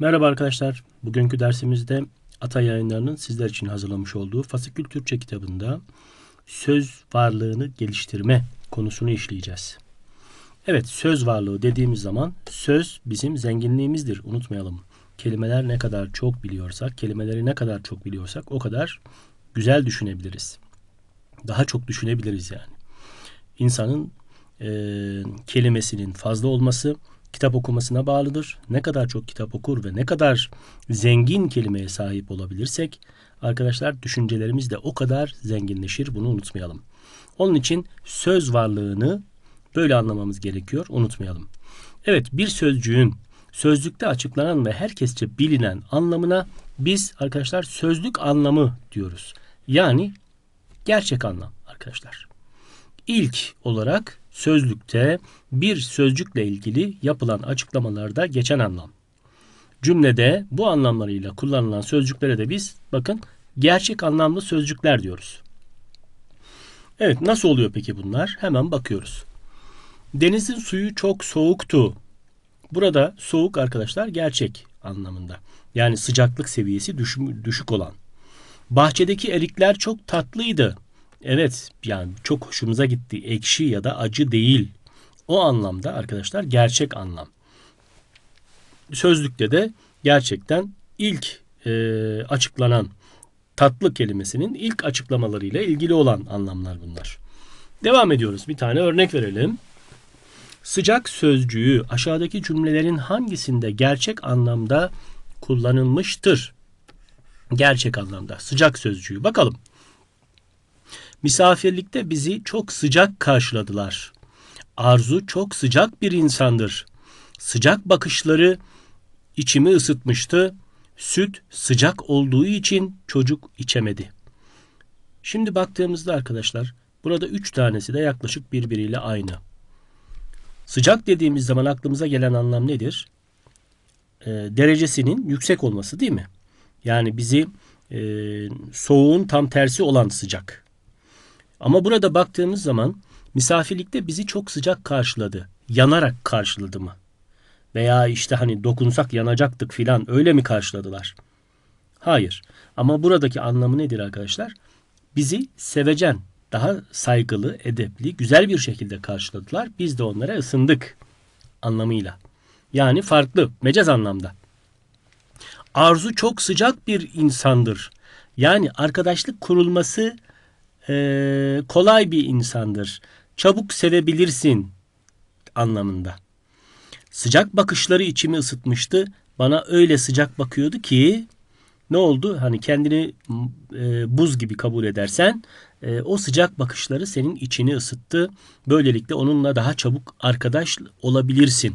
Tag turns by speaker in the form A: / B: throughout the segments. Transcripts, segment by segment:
A: Merhaba arkadaşlar. Bugünkü dersimizde Ata Yayınları'nın sizler için hazırlamış olduğu Fasikül Türkçe kitabında söz varlığını geliştirme konusunu işleyeceğiz. Evet, söz varlığı dediğimiz zaman söz bizim zenginliğimizdir. Unutmayalım. Kelimeler ne kadar çok biliyorsak, kelimeleri ne kadar çok biliyorsak o kadar güzel düşünebiliriz. Daha çok düşünebiliriz yani. İnsanın e, kelimesinin fazla olması kitap okumasına bağlıdır. Ne kadar çok kitap okur ve ne kadar zengin kelimeye sahip olabilirsek arkadaşlar düşüncelerimiz de o kadar zenginleşir. Bunu unutmayalım. Onun için söz varlığını böyle anlamamız gerekiyor. Unutmayalım. Evet bir sözcüğün sözlükte açıklanan ve herkesçe bilinen anlamına biz arkadaşlar sözlük anlamı diyoruz. Yani gerçek anlam arkadaşlar. İlk olarak sözlükte bir sözcükle ilgili yapılan açıklamalarda geçen anlam. Cümlede bu anlamlarıyla kullanılan sözcüklere de biz bakın gerçek anlamlı sözcükler diyoruz. Evet nasıl oluyor peki bunlar? Hemen bakıyoruz. Denizin suyu çok soğuktu. Burada soğuk arkadaşlar gerçek anlamında. Yani sıcaklık seviyesi düşük olan. Bahçedeki erikler çok tatlıydı. Evet yani çok hoşumuza gitti. Ekşi ya da acı değil. O anlamda arkadaşlar gerçek anlam. Sözlükte de gerçekten ilk e, açıklanan tatlı kelimesinin ilk açıklamalarıyla ilgili olan anlamlar bunlar. Devam ediyoruz. Bir tane örnek verelim. Sıcak sözcüğü aşağıdaki cümlelerin hangisinde gerçek anlamda kullanılmıştır? Gerçek anlamda sıcak sözcüğü. Bakalım. Misafirlikte bizi çok sıcak karşıladılar. Arzu çok sıcak bir insandır. Sıcak bakışları içimi ısıtmıştı. Süt sıcak olduğu için çocuk içemedi. Şimdi baktığımızda arkadaşlar burada üç tanesi de yaklaşık birbiriyle aynı. Sıcak dediğimiz zaman aklımıza gelen anlam nedir? E, derecesinin yüksek olması değil mi? Yani bizi e, soğuğun tam tersi olan sıcak. Ama burada baktığımız zaman misafirlikte bizi çok sıcak karşıladı. Yanarak karşıladı mı? Veya işte hani dokunsak yanacaktık filan öyle mi karşıladılar? Hayır. Ama buradaki anlamı nedir arkadaşlar? Bizi sevecen, daha saygılı, edepli, güzel bir şekilde karşıladılar. Biz de onlara ısındık anlamıyla. Yani farklı, mecaz anlamda. Arzu çok sıcak bir insandır. Yani arkadaşlık kurulması e, kolay bir insandır. Çabuk sevebilirsin anlamında. Sıcak bakışları içimi ısıtmıştı. Bana öyle sıcak bakıyordu ki ne oldu? Hani kendini e, buz gibi kabul edersen e, o sıcak bakışları senin içini ısıttı. Böylelikle onunla daha çabuk arkadaş olabilirsin.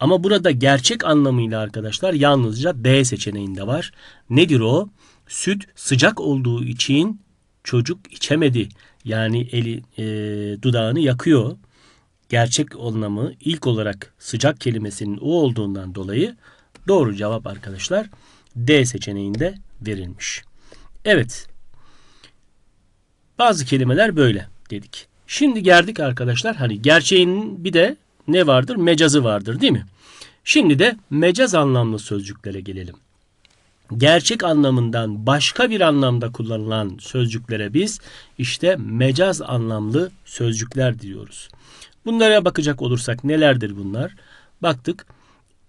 A: Ama burada gerçek anlamıyla arkadaşlar yalnızca D seçeneğinde var. Nedir o? Süt sıcak olduğu için çocuk içemedi. Yani eli e, dudağını yakıyor. Gerçek anlamı ilk olarak sıcak kelimesinin o olduğundan dolayı doğru cevap arkadaşlar D seçeneğinde verilmiş. Evet. Bazı kelimeler böyle dedik. Şimdi geldik arkadaşlar hani gerçeğin bir de ne vardır? Mecazı vardır değil mi? Şimdi de mecaz anlamlı sözcüklere gelelim gerçek anlamından başka bir anlamda kullanılan sözcüklere biz işte mecaz anlamlı sözcükler diyoruz. Bunlara bakacak olursak nelerdir bunlar? Baktık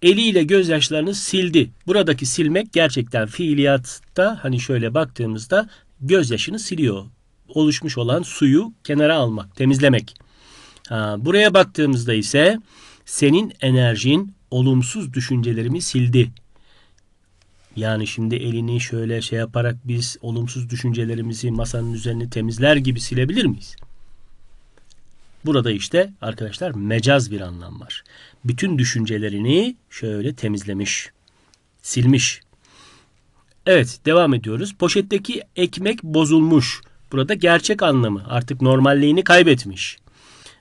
A: eliyle gözyaşlarını sildi. Buradaki silmek gerçekten fiiliyatta hani şöyle baktığımızda gözyaşını siliyor. Oluşmuş olan suyu kenara almak, temizlemek. Ha, buraya baktığımızda ise senin enerjin olumsuz düşüncelerimi sildi yani şimdi elini şöyle şey yaparak biz olumsuz düşüncelerimizi masanın üzerine temizler gibi silebilir miyiz? Burada işte arkadaşlar mecaz bir anlam var. Bütün düşüncelerini şöyle temizlemiş, silmiş. Evet devam ediyoruz. Poşetteki ekmek bozulmuş. Burada gerçek anlamı artık normalliğini kaybetmiş.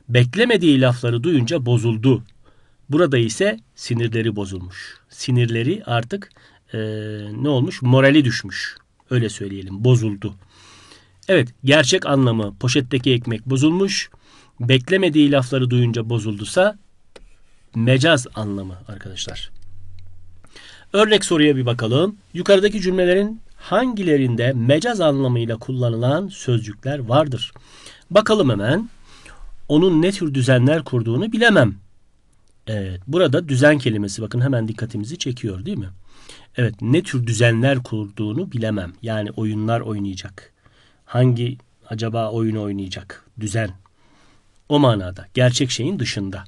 A: Beklemediği lafları duyunca bozuldu. Burada ise sinirleri bozulmuş. Sinirleri artık e, ne olmuş? Morali düşmüş. Öyle söyleyelim. Bozuldu. Evet gerçek anlamı poşetteki ekmek bozulmuş. Beklemediği lafları duyunca bozuldusa mecaz anlamı arkadaşlar. Örnek soruya bir bakalım. Yukarıdaki cümlelerin hangilerinde mecaz anlamıyla kullanılan sözcükler vardır? Bakalım hemen. Onun ne tür düzenler kurduğunu bilemem. Evet, burada düzen kelimesi bakın hemen dikkatimizi çekiyor değil mi? Evet, ne tür düzenler kurduğunu bilemem. Yani oyunlar oynayacak. Hangi acaba oyunu oynayacak? Düzen. O manada. Gerçek şeyin dışında.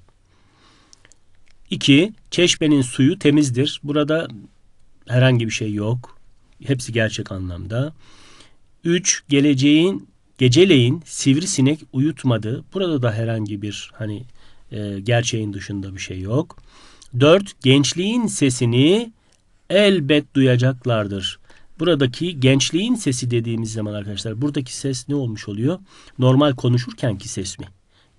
A: 2. Çeşmenin suyu temizdir. Burada herhangi bir şey yok. Hepsi gerçek anlamda. 3. Geleceğin geceleyin sivrisinek uyutmadı. Burada da herhangi bir hani e, gerçeğin dışında bir şey yok. 4. Gençliğin sesini elbet duyacaklardır. Buradaki gençliğin sesi dediğimiz zaman arkadaşlar buradaki ses ne olmuş oluyor? Normal konuşurkenki ses mi?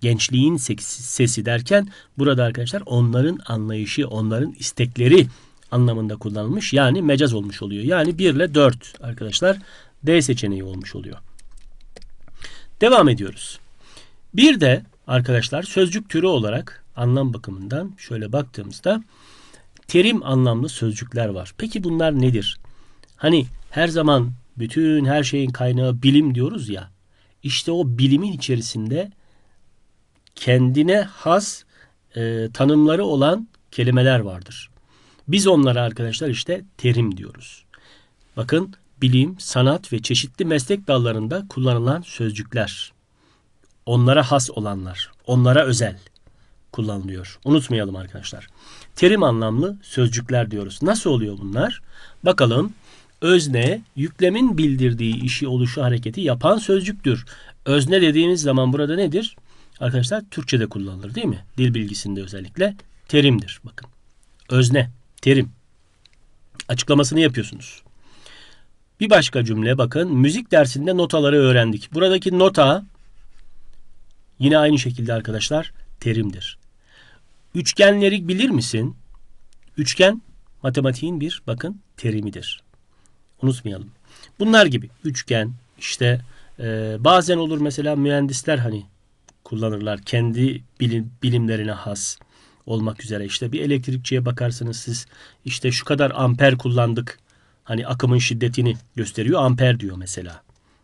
A: Gençliğin sesi derken burada arkadaşlar onların anlayışı, onların istekleri anlamında kullanılmış. Yani mecaz olmuş oluyor. Yani 1 ile 4 arkadaşlar D seçeneği olmuş oluyor. Devam ediyoruz. Bir de arkadaşlar sözcük türü olarak anlam bakımından şöyle baktığımızda terim anlamlı sözcükler var. Peki bunlar nedir? Hani her zaman bütün her şeyin kaynağı bilim diyoruz ya. İşte o bilimin içerisinde kendine has e, tanımları olan kelimeler vardır. Biz onlara arkadaşlar işte terim diyoruz. Bakın bilim, sanat ve çeşitli meslek dallarında kullanılan sözcükler. Onlara has olanlar, onlara özel kullanılıyor. Unutmayalım arkadaşlar. Terim anlamlı sözcükler diyoruz. Nasıl oluyor bunlar? Bakalım. Özne, yüklemin bildirdiği işi oluşu hareketi yapan sözcüktür. Özne dediğimiz zaman burada nedir? Arkadaşlar Türkçe'de kullanılır değil mi? Dil bilgisinde özellikle terimdir. Bakın. Özne, terim. Açıklamasını yapıyorsunuz. Bir başka cümle bakın. Müzik dersinde notaları öğrendik. Buradaki nota yine aynı şekilde arkadaşlar terimdir. Üçgenleri bilir misin? Üçgen matematiğin bir bakın terimidir. Unutmayalım. Bunlar gibi üçgen işte e, bazen olur mesela mühendisler hani kullanırlar kendi bilim, bilimlerine has olmak üzere işte bir elektrikçiye bakarsınız siz işte şu kadar amper kullandık hani akımın şiddetini gösteriyor amper diyor mesela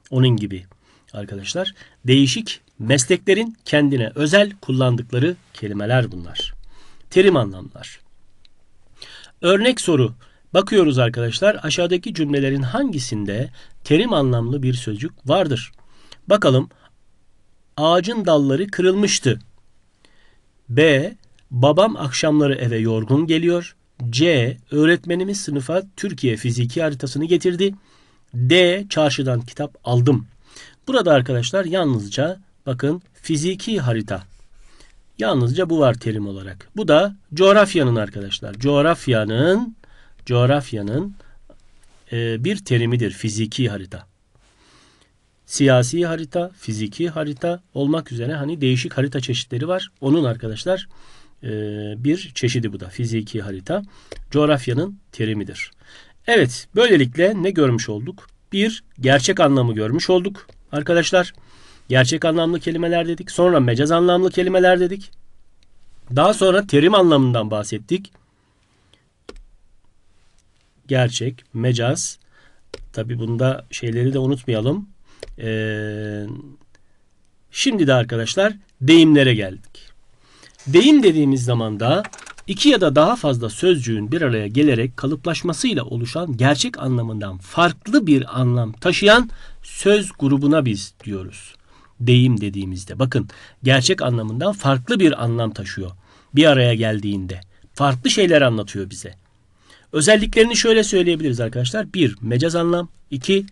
A: onun gibi arkadaşlar değişik mesleklerin kendine özel kullandıkları kelimeler bunlar terim anlamlar örnek soru bakıyoruz arkadaşlar aşağıdaki cümlelerin hangisinde terim anlamlı bir sözcük vardır bakalım ağacın dalları kırılmıştı. B. Babam akşamları eve yorgun geliyor. C. Öğretmenimiz sınıfa Türkiye fiziki haritasını getirdi. D. Çarşıdan kitap aldım. Burada arkadaşlar yalnızca bakın fiziki harita. Yalnızca bu var terim olarak. Bu da coğrafyanın arkadaşlar. Coğrafyanın coğrafyanın e, bir terimidir fiziki harita siyasi harita, fiziki harita olmak üzere hani değişik harita çeşitleri var. Onun arkadaşlar e, bir çeşidi bu da fiziki harita. Coğrafyanın terimidir. Evet böylelikle ne görmüş olduk? Bir gerçek anlamı görmüş olduk arkadaşlar. Gerçek anlamlı kelimeler dedik. Sonra mecaz anlamlı kelimeler dedik. Daha sonra terim anlamından bahsettik. Gerçek, mecaz. Tabi bunda şeyleri de unutmayalım. Ee, şimdi de arkadaşlar deyimlere geldik. Deyim dediğimiz zaman da iki ya da daha fazla sözcüğün bir araya gelerek kalıplaşmasıyla oluşan gerçek anlamından farklı bir anlam taşıyan söz grubuna biz diyoruz. Deyim dediğimizde bakın gerçek anlamından farklı bir anlam taşıyor. Bir araya geldiğinde farklı şeyler anlatıyor bize. Özelliklerini şöyle söyleyebiliriz arkadaşlar. Bir, mecaz anlam. iki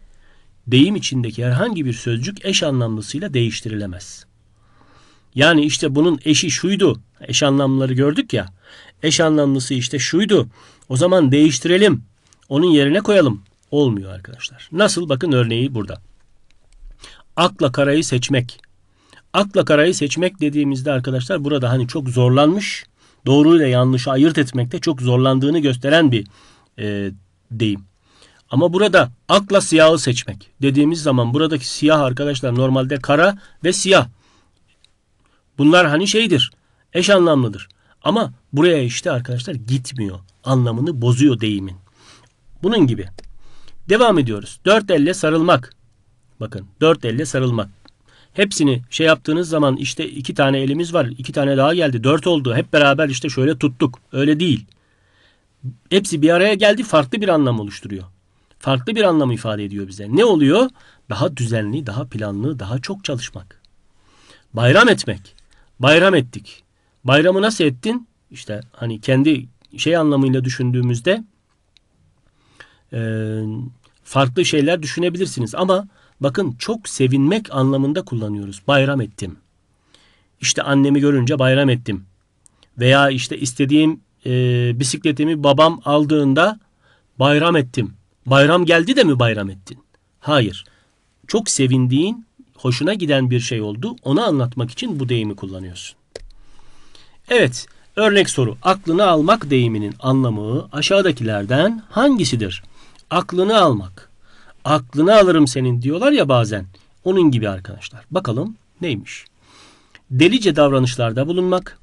A: deyim içindeki herhangi bir sözcük eş anlamlısıyla değiştirilemez. Yani işte bunun eşi şuydu. Eş anlamları gördük ya. Eş anlamlısı işte şuydu. O zaman değiştirelim. Onun yerine koyalım. Olmuyor arkadaşlar. Nasıl? Bakın örneği burada. Akla karayı seçmek. Akla karayı seçmek dediğimizde arkadaşlar burada hani çok zorlanmış. Doğru ile yanlışı ayırt etmekte çok zorlandığını gösteren bir e, deyim. Ama burada akla siyahı seçmek dediğimiz zaman buradaki siyah arkadaşlar normalde kara ve siyah. Bunlar hani şeydir. Eş anlamlıdır. Ama buraya işte arkadaşlar gitmiyor. Anlamını bozuyor deyimin. Bunun gibi. Devam ediyoruz. Dört elle sarılmak. Bakın dört elle sarılmak. Hepsini şey yaptığınız zaman işte iki tane elimiz var. iki tane daha geldi. Dört oldu. Hep beraber işte şöyle tuttuk. Öyle değil. Hepsi bir araya geldi. Farklı bir anlam oluşturuyor. Farklı bir anlam ifade ediyor bize. Ne oluyor? Daha düzenli, daha planlı, daha çok çalışmak. Bayram etmek. Bayram ettik. Bayramı nasıl ettin? İşte hani kendi şey anlamıyla düşündüğümüzde farklı şeyler düşünebilirsiniz. Ama bakın çok sevinmek anlamında kullanıyoruz. Bayram ettim. İşte annemi görünce bayram ettim. Veya işte istediğim e, bisikletimi babam aldığında bayram ettim. Bayram geldi de mi bayram ettin? Hayır. Çok sevindiğin, hoşuna giden bir şey oldu. Onu anlatmak için bu deyimi kullanıyorsun. Evet, örnek soru. Aklını almak deyiminin anlamı aşağıdakilerden hangisidir? Aklını almak. Aklını alırım senin diyorlar ya bazen. Onun gibi arkadaşlar. Bakalım neymiş? Delice davranışlarda bulunmak,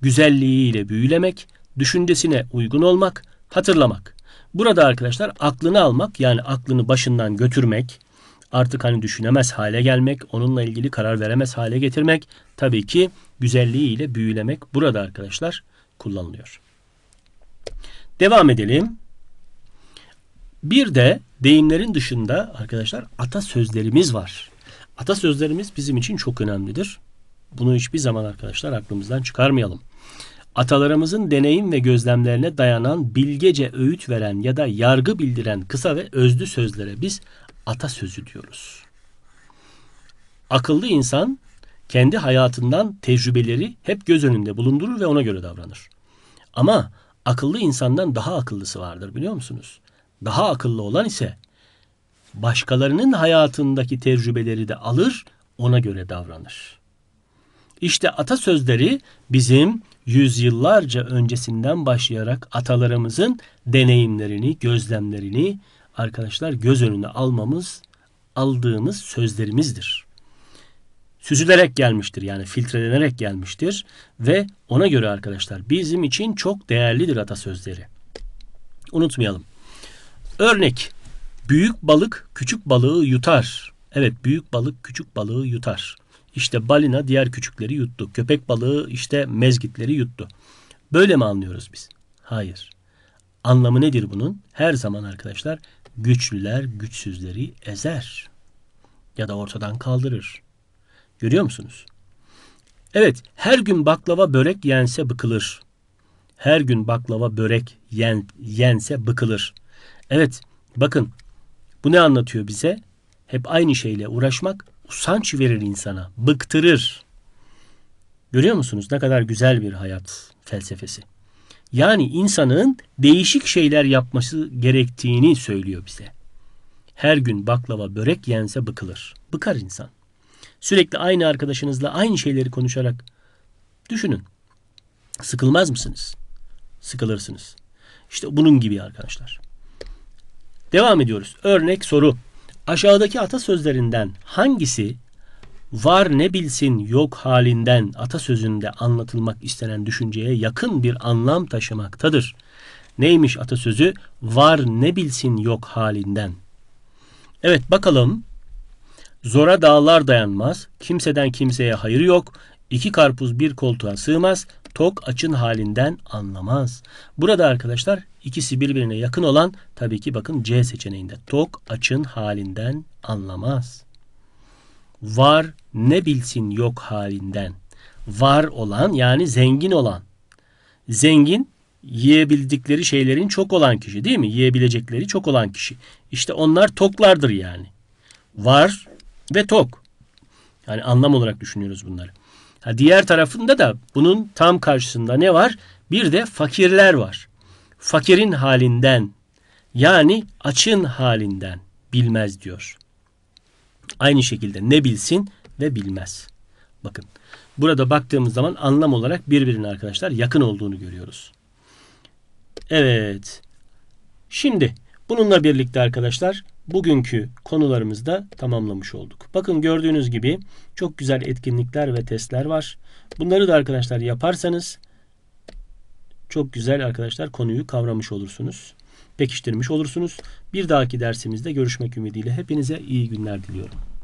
A: güzelliğiyle büyülemek, düşüncesine uygun olmak, hatırlamak. Burada arkadaşlar aklını almak yani aklını başından götürmek, artık hani düşünemez hale gelmek, onunla ilgili karar veremez hale getirmek, tabii ki güzelliğiyle büyülemek burada arkadaşlar kullanılıyor. Devam edelim. Bir de deyimlerin dışında arkadaşlar atasözlerimiz var. Atasözlerimiz bizim için çok önemlidir. Bunu hiçbir zaman arkadaşlar aklımızdan çıkarmayalım. Atalarımızın deneyim ve gözlemlerine dayanan bilgece öğüt veren ya da yargı bildiren kısa ve özlü sözlere biz atasözü diyoruz. Akıllı insan kendi hayatından tecrübeleri hep göz önünde bulundurur ve ona göre davranır. Ama akıllı insandan daha akıllısı vardır biliyor musunuz? Daha akıllı olan ise başkalarının hayatındaki tecrübeleri de alır, ona göre davranır. İşte atasözleri bizim yüzyıllarca öncesinden başlayarak atalarımızın deneyimlerini, gözlemlerini arkadaşlar göz önüne almamız, aldığımız sözlerimizdir. Süzülerek gelmiştir yani filtrelenerek gelmiştir ve ona göre arkadaşlar bizim için çok değerlidir atasözleri. Unutmayalım. Örnek büyük balık küçük balığı yutar. Evet büyük balık küçük balığı yutar. İşte balina diğer küçükleri yuttu. Köpek balığı işte mezgitleri yuttu. Böyle mi anlıyoruz biz? Hayır. Anlamı nedir bunun? Her zaman arkadaşlar güçlüler güçsüzleri ezer ya da ortadan kaldırır. Görüyor musunuz? Evet, her gün baklava börek yense bıkılır. Her gün baklava börek yen, yense bıkılır. Evet, bakın bu ne anlatıyor bize? Hep aynı şeyle uğraşmak usanç verir insana, bıktırır. Görüyor musunuz ne kadar güzel bir hayat felsefesi. Yani insanın değişik şeyler yapması gerektiğini söylüyor bize. Her gün baklava börek yense bıkılır. Bıkar insan. Sürekli aynı arkadaşınızla aynı şeyleri konuşarak düşünün. Sıkılmaz mısınız? Sıkılırsınız. İşte bunun gibi arkadaşlar. Devam ediyoruz. Örnek soru. Aşağıdaki atasözlerinden hangisi var ne bilsin yok halinden atasözünde anlatılmak istenen düşünceye yakın bir anlam taşımaktadır. Neymiş atasözü? Var ne bilsin yok halinden. Evet bakalım. Zora dağlar dayanmaz, kimseden kimseye hayır yok, iki karpuz bir koltuğa sığmaz, tok açın halinden anlamaz. Burada arkadaşlar ikisi birbirine yakın olan tabii ki bakın C seçeneğinde. Tok açın halinden anlamaz. Var ne bilsin yok halinden. Var olan yani zengin olan. Zengin yiyebildikleri şeylerin çok olan kişi değil mi? Yiyebilecekleri çok olan kişi. İşte onlar toklardır yani. Var ve tok. Yani anlam olarak düşünüyoruz bunları. Ha, diğer tarafında da bunun tam karşısında ne var? Bir de fakirler var. Fakirin halinden yani açın halinden bilmez diyor. Aynı şekilde ne bilsin ve bilmez. Bakın burada baktığımız zaman anlam olarak birbirine arkadaşlar yakın olduğunu görüyoruz. Evet. Şimdi bununla birlikte arkadaşlar bugünkü konularımızda tamamlamış olduk. Bakın gördüğünüz gibi çok güzel etkinlikler ve testler var. Bunları da arkadaşlar yaparsanız çok güzel arkadaşlar konuyu kavramış olursunuz. Pekiştirmiş olursunuz. Bir dahaki dersimizde görüşmek ümidiyle hepinize iyi günler diliyorum.